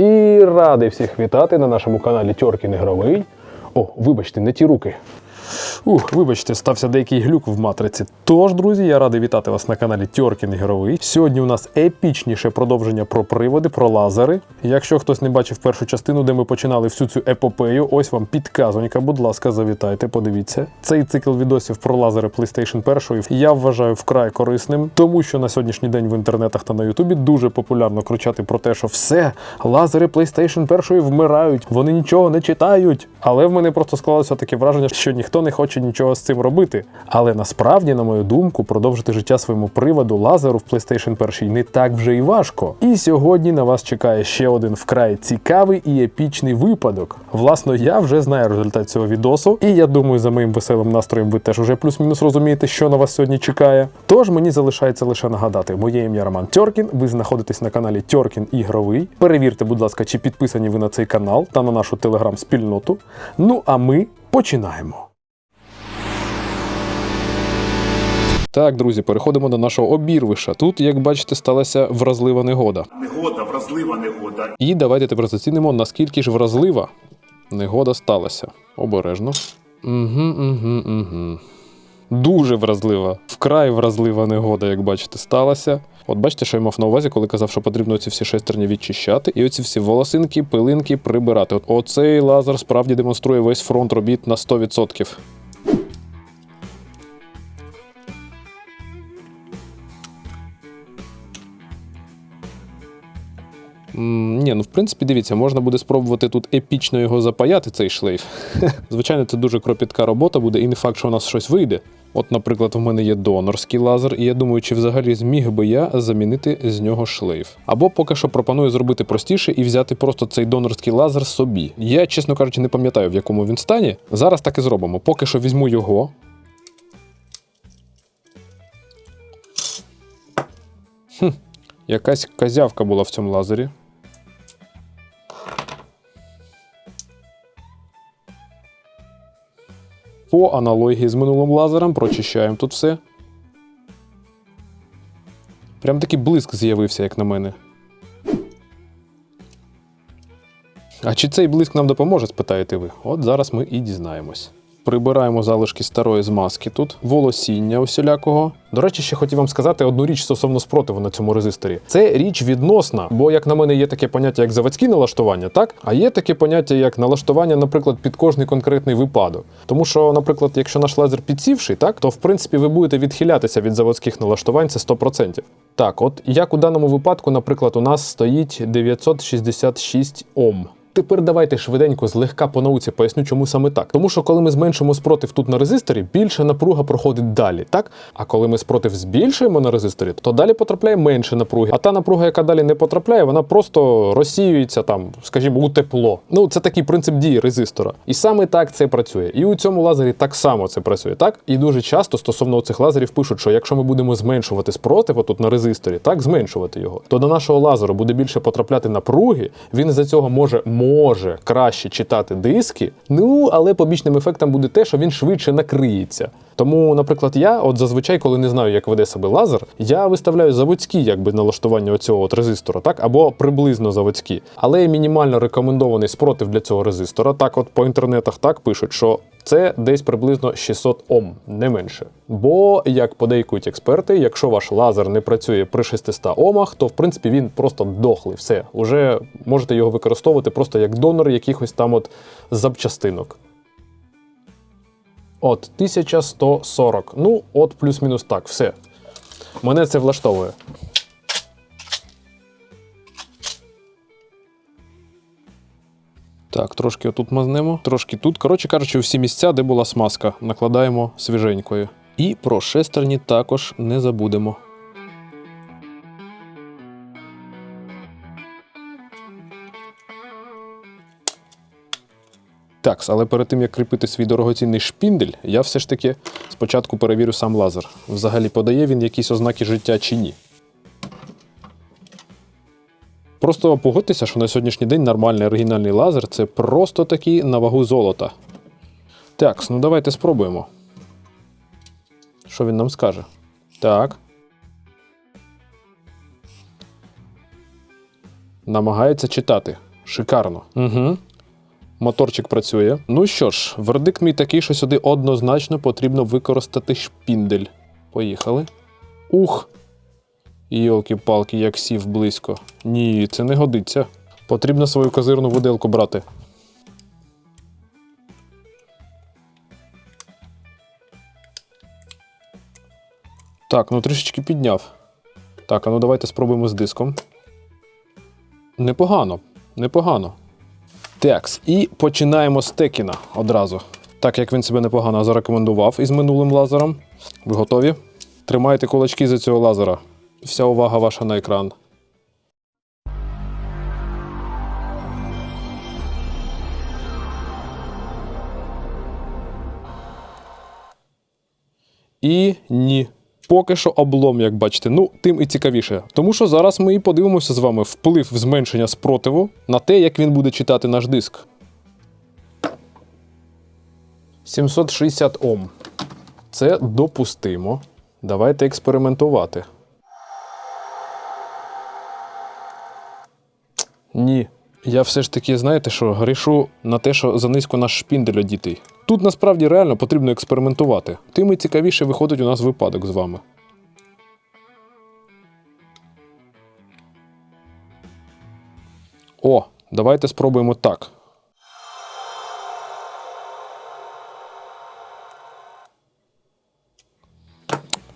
І радий всіх вітати на нашому каналі Тьоркін Ігровий. О, вибачте, не ті руки. Ух, вибачте, стався деякий глюк в матриці. Тож, друзі, я радий вітати вас на каналі Тьоркін Ігровий. Сьогодні у нас епічніше продовження про приводи, про лазери. Якщо хтось не бачив першу частину, де ми починали всю цю епопею, ось вам підказонька, будь ласка, завітайте, подивіться. Цей цикл відосів про лазери PlayStation 1 я вважаю вкрай корисним, тому що на сьогоднішній день в інтернетах та на Ютубі дуже популярно кричати про те, що все, лазери PlayStation 1 вмирають, вони нічого не читають. Але в мене просто склалося таке враження, що ніхто не хоче нічого з цим робити. Але насправді, на мою думку, продовжити життя своєму приводу лазеру в PlayStation 1 не так вже і важко. І сьогодні на вас чекає ще один вкрай цікавий і епічний випадок. Власно, я вже знаю результат цього відосу, і я думаю, за моїм веселим настроєм ви теж уже плюс-мінус розумієте, що на вас сьогодні чекає. Тож мені залишається лише нагадати, моє ім'я Роман Тьоркін. Ви знаходитесь на каналі Тьоркін Ігровий. Перевірте, будь ласка, чи підписані ви на цей канал та на нашу телеграм-спільноту. Ну а ми починаємо. Так, друзі, переходимо до нашого обірвиша. Тут, як бачите, сталася вразлива негода. Негода, вразлива негода. І давайте тепер зацінимо, наскільки ж вразлива негода сталася. Обережно. Угу, угу, угу. Дуже вразлива, вкрай вразлива негода, як бачите, сталася. От бачите, що я мав на увазі, коли казав, що потрібно ці всі шестерні відчищати, і оці всі волосинки, пилинки прибирати. От оцей лазер справді демонструє весь фронт робіт на 100%. Ні, ну в принципі, дивіться, можна буде спробувати тут епічно його запаяти, цей шлейф. Звичайно, це дуже кропітка робота буде, і не факт, що у нас щось вийде. От, наприклад, в мене є донорський лазер, і я думаю, чи взагалі зміг би я замінити з нього шлейф. Або поки що пропоную зробити простіше і взяти просто цей донорський лазер собі. Я, чесно кажучи, не пам'ятаю, в якому він стані. Зараз так і зробимо. Поки що візьму його. Хм, якась казявка була в цьому лазері. По аналогії з минулим лазером прочищаємо тут все. Прям такий блиск з'явився, як на мене. А чи цей блиск нам допоможе, спитаєте ви? От зараз ми і дізнаємось. Прибираємо залишки старої змазки тут, волосіння усілякого. До речі, ще хотів вам сказати одну річ стосовно спротиву на цьому резисторі. Це річ відносна, бо, як на мене, є таке поняття, як заводські налаштування, так? А є таке поняття, як налаштування, наприклад, під кожний конкретний випадок. Тому що, наприклад, якщо наш лазер підсівший, так, то в принципі ви будете відхилятися від заводських налаштувань, це 100%. Так, от як у даному випадку, наприклад, у нас стоїть 966 Ом. Тепер давайте швиденько злегка по науці поясню, чому саме так. Тому що коли ми зменшимо спротив тут на резисторі, більше напруга проходить далі, так? А коли ми спротив збільшуємо на резисторі, то далі потрапляє менше напруги. А та напруга, яка далі не потрапляє, вона просто розсіюється там, скажімо, у тепло. Ну, це такий принцип дії резистора. І саме так це працює. І у цьому лазері так само це працює, так? І дуже часто стосовно цих лазерів пишуть, що якщо ми будемо зменшувати спротив отут на резисторі, так зменшувати його, то до нашого лазеру буде більше потрапляти напруги. Він за цього може може краще читати диски. Ну але побічним ефектом буде те, що він швидше накриється. Тому, наприклад, я, от зазвичай, коли не знаю, як веде себе лазер, я виставляю заводські якби налаштування оцього от резистора, так або приблизно заводські. Але мінімально рекомендований спротив для цього резистора. Так, от по інтернетах так пишуть, що це десь приблизно 600 Ом, не менше. Бо, як подейкують експерти, якщо ваш лазер не працює при 600 Омах, то в принципі він просто дохлий. Все, уже можете його використовувати просто як донор якихось там от запчастинок. От 1140. Ну, от плюс-мінус так, все. Мене це влаштовує. Так, трошки отут мазнемо, трошки тут. Коротше кажучи, всі місця, де була смазка, накладаємо свіженькою. І про шестерні також не забудемо. Так, але перед тим як кріпити свій дорогоцінний шпіндель, я все ж таки спочатку перевірю сам лазер. Взагалі подає він якісь ознаки життя чи ні. Просто погодьтеся, що на сьогоднішній день нормальний оригінальний лазер це просто такий на вагу золота. Так, ну давайте спробуємо. Що він нам скаже? Так. Намагається читати. Шикарно. Угу. Моторчик працює. Ну що ж, вердикт мій такий, що сюди однозначно потрібно використати шпіндель. Поїхали. Ух! Йолки-палки, як сів близько. Ні, це не годиться. Потрібно свою козирну виделку брати. Так, ну трішечки підняв. Так, а ну давайте спробуємо з диском. Непогано, непогано. Текс. І починаємо з Текіна одразу. Так як він себе непогано зарекомендував із минулим лазером. Ви готові? Тримайте кулачки за цього лазера. Вся увага ваша на екран. І ні. Поки що облом, як бачите. Ну, тим і цікавіше. Тому що зараз ми і подивимося з вами вплив зменшення спротиву на те, як він буде читати наш диск. 760 Ом. Це допустимо. Давайте експериментувати. Ні. Я все ж таки, знаєте що, грішу на те, що занизько наш шпіндель одітий. Тут насправді реально потрібно експериментувати. Тим і цікавіше виходить у нас випадок з вами. О, давайте спробуємо так.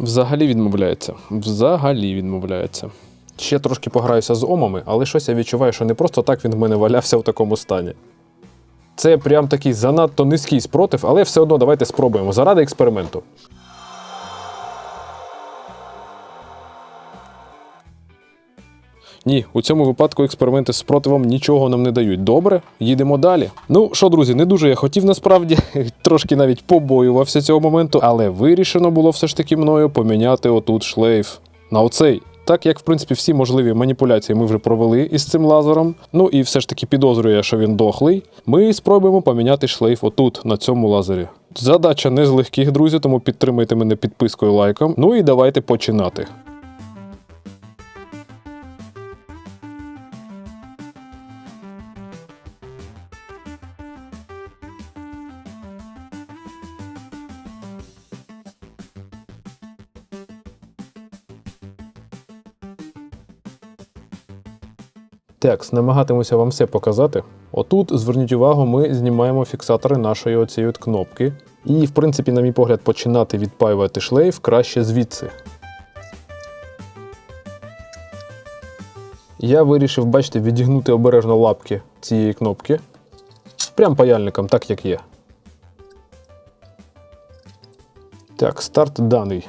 Взагалі відмовляється. Взагалі відмовляється. Ще трошки пограюся з омами, але щось я відчуваю, що не просто так він в мене валявся в такому стані. Це прям такий занадто низький спротив, але все одно давайте спробуємо заради експерименту. Ні, у цьому випадку експерименти з спротивом нічого нам не дають. Добре, їдемо далі. Ну що, друзі, не дуже я хотів насправді, трошки навіть побоювався цього моменту, але вирішено було все ж таки мною поміняти отут шлейф на оцей. Так як, в принципі, всі можливі маніпуляції ми вже провели із цим лазером. Ну і все ж таки підозрюю, що він дохлий. Ми спробуємо поміняти шлейф отут, на цьому лазері. Задача не з легких, друзі, тому підтримайте мене підпискою лайком. Ну і давайте починати. Текст, намагатимуся вам все показати. Отут, зверніть увагу, ми знімаємо фіксатори нашої оцієї кнопки. І, в принципі, на мій погляд, починати відпаювати шлейф краще звідси. Я вирішив, бачите, відігнути обережно лапки цієї кнопки. Прям паяльником, так як є. Так, старт даний.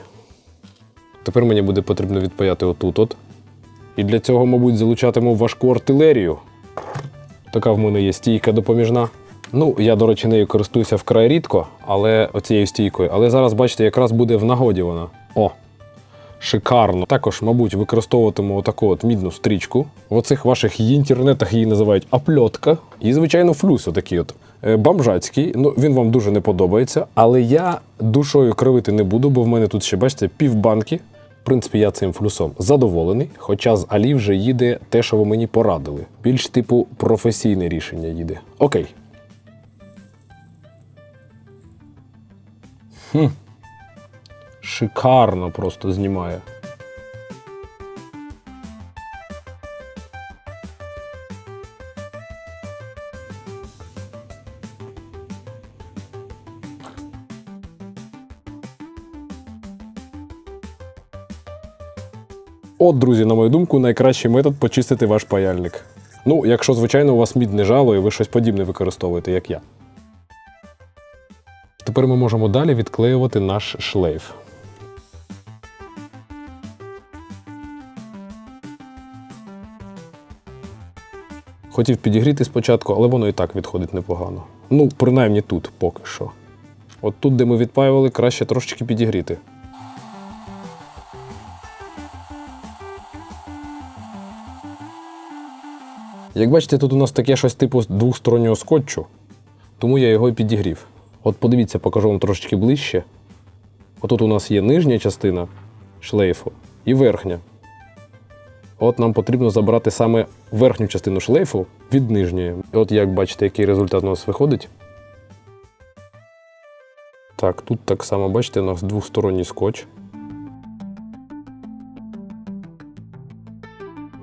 Тепер мені буде потрібно відпаяти отут от. І для цього, мабуть, залучатиму важку артилерію. Така в мене є стійка допоміжна. Ну, я, до речі, нею користуюся вкрай рідко, але оцією стійкою. Але зараз, бачите, якраз буде в нагоді вона. О! Шикарно. Також, мабуть, використовуватиму отаку от мідну стрічку. В оцих ваших інтернетах її називають апльотка. І, звичайно, флюс отакий от. Е, Бомжацький, ну він вам дуже не подобається, але я душою кривити не буду, бо в мене тут ще, бачите, півбанки. В принципі, я цим флюсом задоволений, хоча з Алі вже їде те, що ви мені порадили. Більш типу професійне рішення їде. Окей. Хм. Шикарно просто знімає. От, друзі, на мою думку, найкращий метод почистити ваш паяльник. Ну, якщо, звичайно, у вас мід не жало і ви щось подібне використовуєте, як я. Тепер ми можемо далі відклеювати наш шлейф. Хотів підігріти спочатку, але воно і так відходить непогано. Ну, принаймні тут поки що. От тут, де ми відпаювали, краще трошечки підігріти. Як бачите, тут у нас таке щось типу двохстороннього скотчу, тому я його і підігрів. От подивіться, покажу вам трошечки ближче. Отут у нас є нижня частина шлейфу і верхня. От нам потрібно забрати саме верхню частину шлейфу від нижньої. От як бачите, який результат у нас виходить. Так, тут так само, бачите, у нас двосторонній скотч.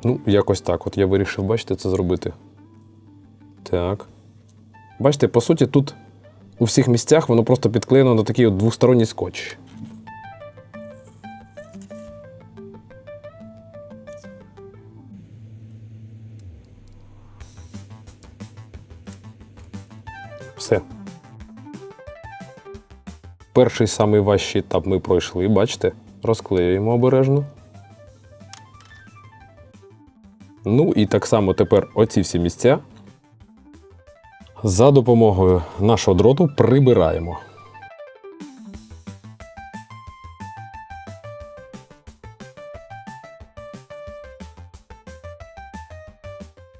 Ну, якось так. От я вирішив, бачите, це зробити. Так. Бачите, по суті, тут у всіх місцях воно просто підклеєно на такий от двосторонній скотч. Все. Перший самий важчий етап ми пройшли, бачите? Розклеюємо обережно. Ну і так само тепер оці всі місця за допомогою нашого дроту прибираємо.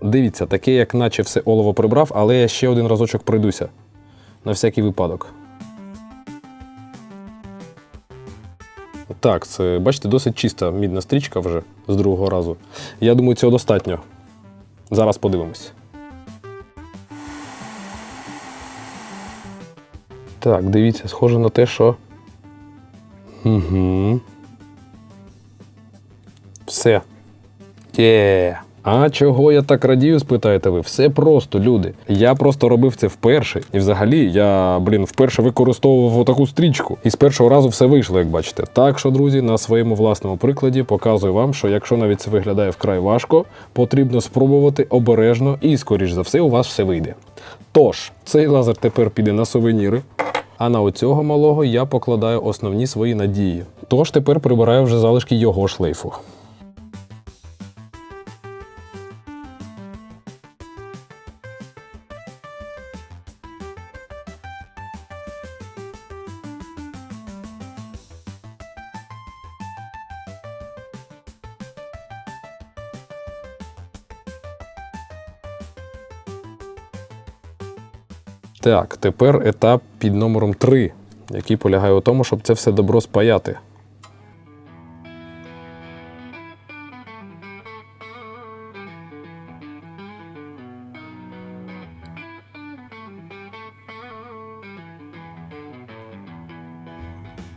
Дивіться, таке, як наче все олово прибрав, але я ще один разочок пройдуся. На всякий випадок. Так, це, бачите, досить чиста мідна стрічка вже з другого разу. Я думаю, цього достатньо. Зараз подивимось. Так, дивіться, схоже на те, що. Угу. Все. Є. А чого я так радію, спитаєте ви? Все просто, люди. Я просто робив це вперше. І взагалі я, блін, вперше використовував таку стрічку. І з першого разу все вийшло, як бачите. Так що, друзі, на своєму власному прикладі показую вам, що якщо навіть це виглядає вкрай важко, потрібно спробувати обережно і, скоріш за все, у вас все вийде. Тож, цей лазер тепер піде на сувеніри. А на оцього малого я покладаю основні свої надії. Тож тепер прибираю вже залишки його шлейфу. Так, тепер етап під номером 3, який полягає у тому, щоб це все добро спаяти.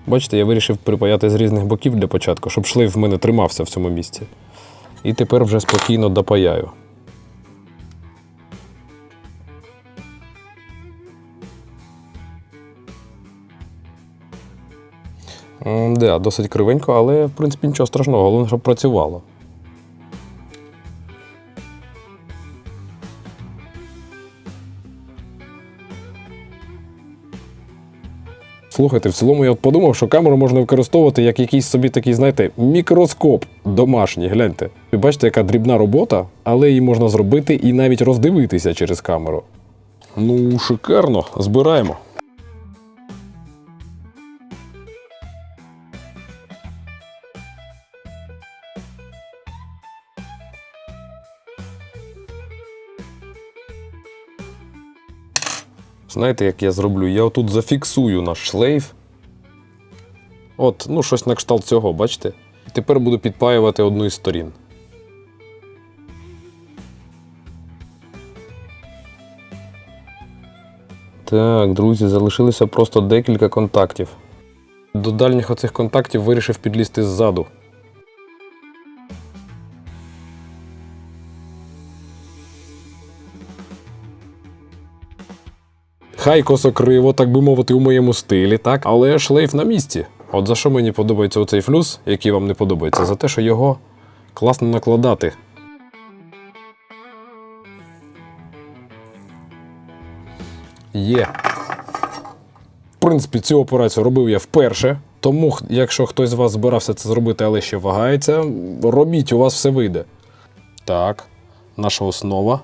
Бачите, я вирішив припаяти з різних боків для початку, щоб шлейф в мене тримався в цьому місці. І тепер вже спокійно допаяю. Да, досить кривенько, але в принципі нічого страшного, головне, щоб працювало. Слухайте, в цілому я от подумав, що камеру можна використовувати як якийсь собі такий, знаєте, мікроскоп домашній. Гляньте. Ви бачите, яка дрібна робота, але її можна зробити і навіть роздивитися через камеру. Ну, шикарно, збираємо. Знаєте, як я зроблю? Я отут зафіксую наш шлейф. От, ну, щось на кшталт цього, бачите? І тепер буду підпаювати одну із сторін. Так, друзі, залишилося просто декілька контактів. До дальніх оцих контактів вирішив підлізти ззаду. Хай косокриво, так би мовити, у моєму стилі, так? Але шлейф на місці. От за що мені подобається оцей флюс, який вам не подобається, за те, що його класно накладати. Є. В принципі, цю операцію робив я вперше. Тому, якщо хтось з вас збирався це зробити, але ще вагається, робіть, у вас все вийде. Так, наша основа.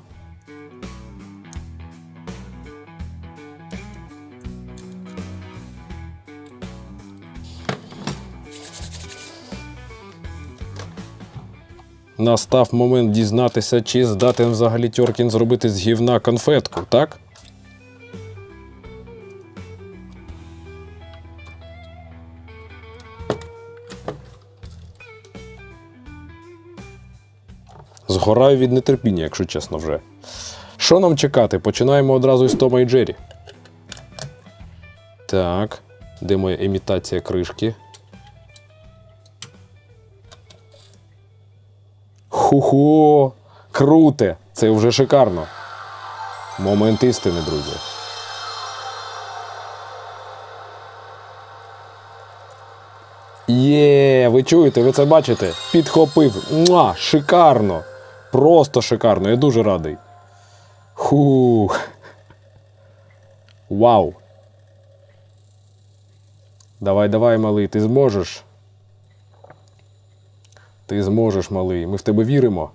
Настав момент дізнатися, чи здатен взагалі Тьоркін зробити з гівна конфетку, так? Згораю від нетерпіння, якщо чесно вже. Що нам чекати? Починаємо одразу із Тома і Джері. Так, де моя імітація кришки? Ху-ху! Круте! Це вже шикарно. Момент істини, друзі. Є, ви чуєте, ви це бачите? Підхопив. Муа, шикарно. Просто шикарно. Я дуже радий. Хух. Вау. Давай, давай, малий, ти зможеш. Ти зможеш, малий. Ми в тебе віримо.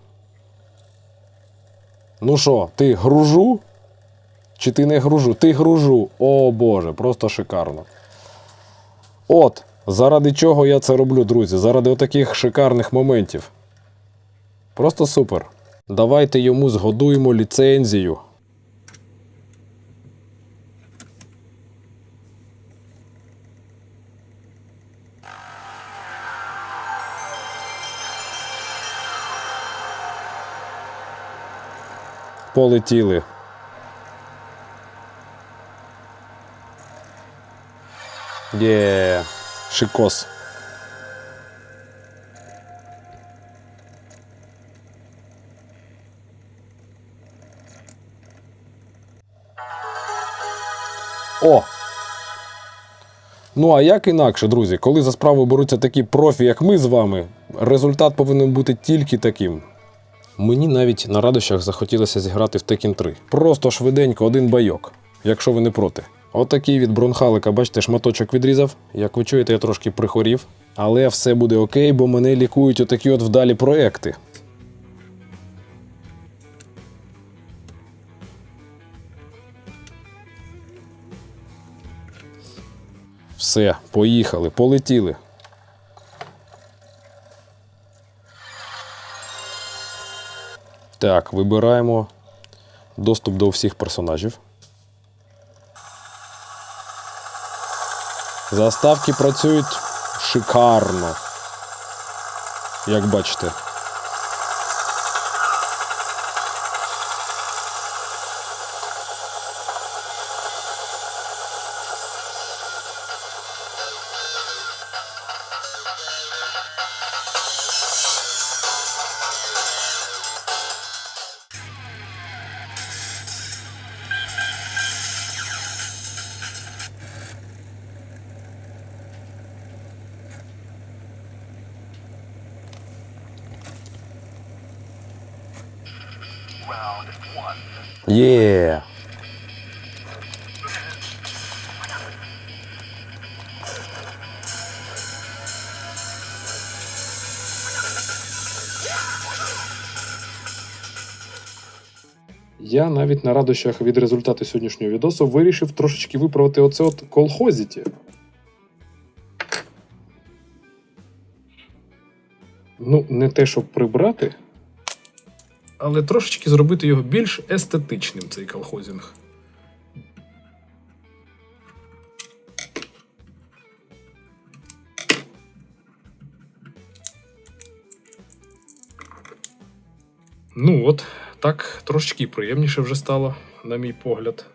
Ну що, ти гружу? Чи ти не гружу? Ти гружу. О Боже, просто шикарно. От, заради чого я це роблю, друзі? Заради отаких шикарних моментів. Просто супер. Давайте йому згодуємо ліцензію. Полетіли. Є, шикос. О! Ну а як інакше, друзі, коли за справу беруться такі профі, як ми з вами, результат повинен бути тільки таким. Мені навіть на радощах захотілося зіграти в Tekken 3. Просто швиденько один байок, якщо ви не проти. Отакий від бронхалика, бачите, шматочок відрізав. Як ви чуєте, я трошки прихворів. Але все буде окей, бо мене лікують отакі от вдалі проекти. Все, поїхали, полетіли. Так, вибираємо доступ до всіх персонажів. Заставки працюють шикарно. Як бачите. Є. Я навіть на радощах від результату сьогоднішнього відосу вирішив трошечки виправити оце от колхозіті. Ну, не те, щоб прибрати, але трошечки зробити його більш естетичним, цей колхозінг. Ну от, так трошечки приємніше вже стало, на мій погляд.